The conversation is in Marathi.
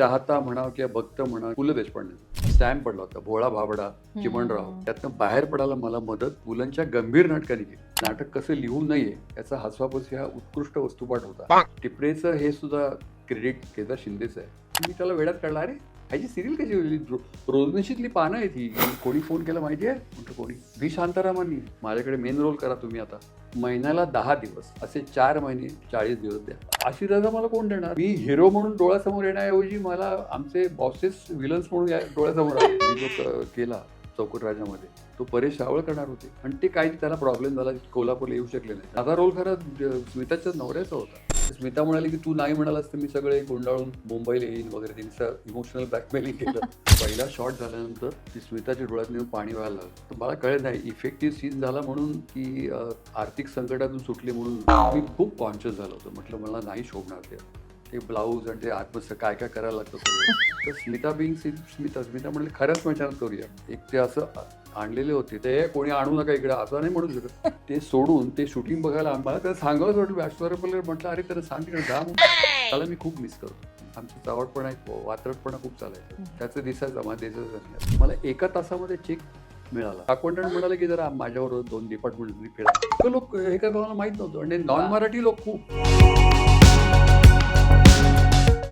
चाहता म्हणा किंवा भक्त म्हणा पु ल देशपांडे स्टॅम्प पडला होता भोळा भाबडा चिमणराव. त्यातनं बाहेर पडायला मला मदत पुलंच्या गंभीर नाटकाने केली. नाटक कसं लिहू नये याचा हास्वापस ह्या उत्कृष्ट वस्तुपाठ होता. टिपरेचं हे सुद्धा क्रेडिट केदार शिंदेचं आहे मी त्याला वेळात काढला अरे ह्याची सिरियल कशी होईल? रो- रोजनिशीतली पानं आहेत ही. कोणी फोन केला माहिती आहे? म्हटलं कोणी? व्ही शांतारामांनी. माझ्याकडे मेन रोल करा तुम्ही आता. महिन्याला दहा दिवस असे चार महिने चाळीस दिवस द्या. अशी दादा मला कोण देणार? मी हिरो म्हणून डोळ्यासमोर येण्याऐवजी मला आमचे बॉसेस विलन्स म्हणून या डोळ्यासमोर आले. मी जो केला चौकट राजामध्ये तो परेश रावळ करणार होते. आणि ते काही त्याला प्रॉब्लेम झाला कोल्हापूरला येऊ शकले नाही. माझा रोल खरं स्मिताच्या नवऱ्याचा होता. स्मिता म्हणाली की तू नाही म्हणालास तर मी सगळे गुंडाळून मुंबईला येईन वगैरे. त्यांचं इमोशनल ब्लॅकमेलिंग केलं. पहिला शॉट झाल्यानंतर ती स्मिताच्या डोळ्यात नेऊन पाणी व्हायला लागलं. तर मला कळत नाही इफेक्टिव्ह सीन झाला म्हणून की आर्थिक संकटातून सुटली म्हणून मी खूप कॉन्शियस झालो होतो. म्हटलं मला नाही शोभणार ते. ते ब्लाऊज आणि ते आत्मस काय काय करायला लागतं सगळं. तर स्मिता बिंग स्मिता स्मिता म्हणले खरंच मेहनत करूया. एक ते असं आणलेले होते. ते कोणी आणू नका इकडे. असं नाही म्हणू शकत. ते सोडून ते शूटिंग बघायला मला त्याला सांगावंच वाटलं. बॅचलर म्हटलं अरे त्याला सांग तिकडे जा त्याला मी खूप मिस करतो. आमची चावटपणा एक वात्रटपणा खूप चालायचं. त्याचं दिसायचं मला दिसायचं मला एका तासामध्ये चेक मिळाला. अकाउंटंट म्हणाले की जरा माझ्याबरोबर दोन डिपार्टमेंट फिरा. लोक हे काय मला माहीत नव्हतं. आणि नॉन मराठी लोक खूप.